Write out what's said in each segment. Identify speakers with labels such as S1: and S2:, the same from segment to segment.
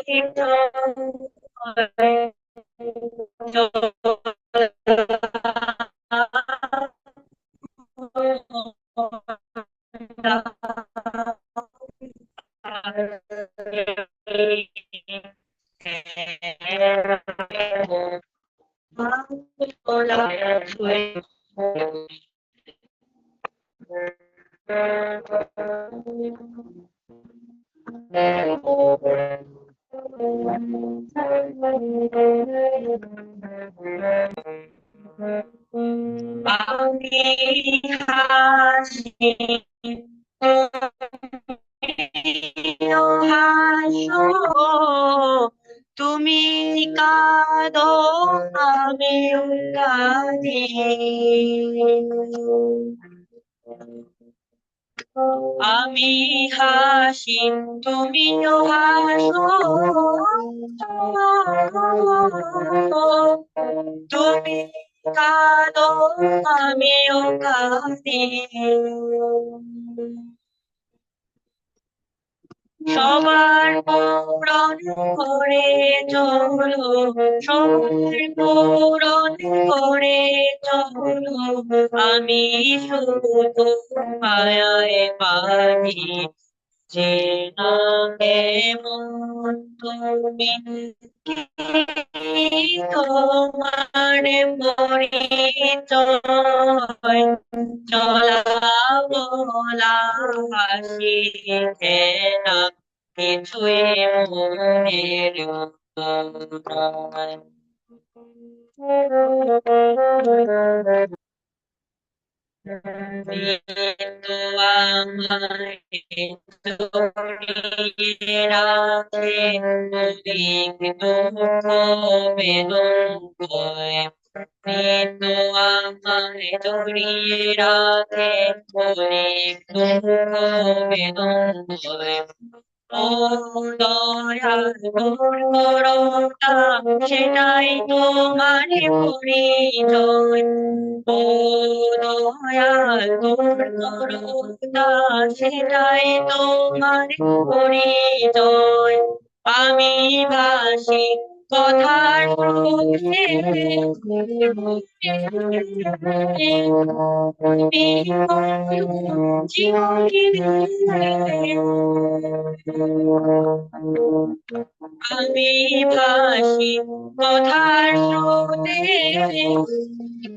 S1: পরিহিত চলা তুমি কাঁদো আমি কাঁদি আমি হাসি তুমিও হাসো। তুমি কাঁদো আমিও কাঁদি। সবার পূরণ করে চলো, সবার পূরণ করে চলো। আমি শুধু মায়ায় পারি যে না কেমন তুমি তোমার পরিচয় চলা বলা হাসি না কিছুই মনের জড়িয়ে রাখে অনেক সেটাই তোমার পরিচয় সেটাই তোমার পরিচয় আমি ভাসি কথার আমি ভাসি কথার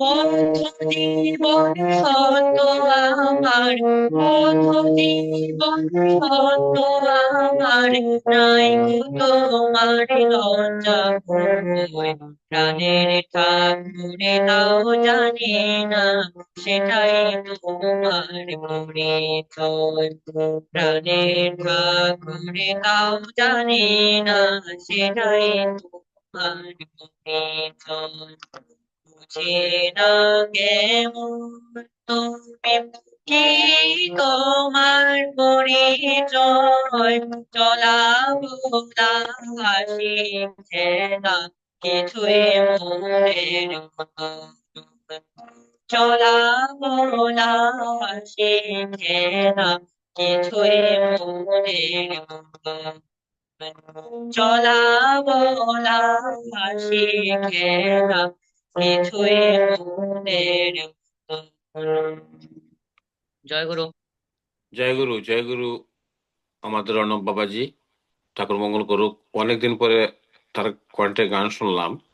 S1: বন্ধু জীবন সত্য আমার বন্ধু জীবন প্রাণের ঠাকুরে তাও জানে না সেটাই তোমার পরিচয় প্রাণের ঠাকুরে তাও জানে না সেটাই তোমার পরিচয় বুঝে তুমি কি তোমার পরিচয় চলা বোলা শিখছে না কিছুই মনের চলা বোলা না কিছুই মনের চলা বলা কিছুই মনের জয় গুরু।
S2: জয় গুরু জয় গুরু, আমাদের অর্ণব বাবাজি। ঠাকুর মঙ্গল করুক। অনেকদিন পরে তার কণ্ঠে গান শুনলাম।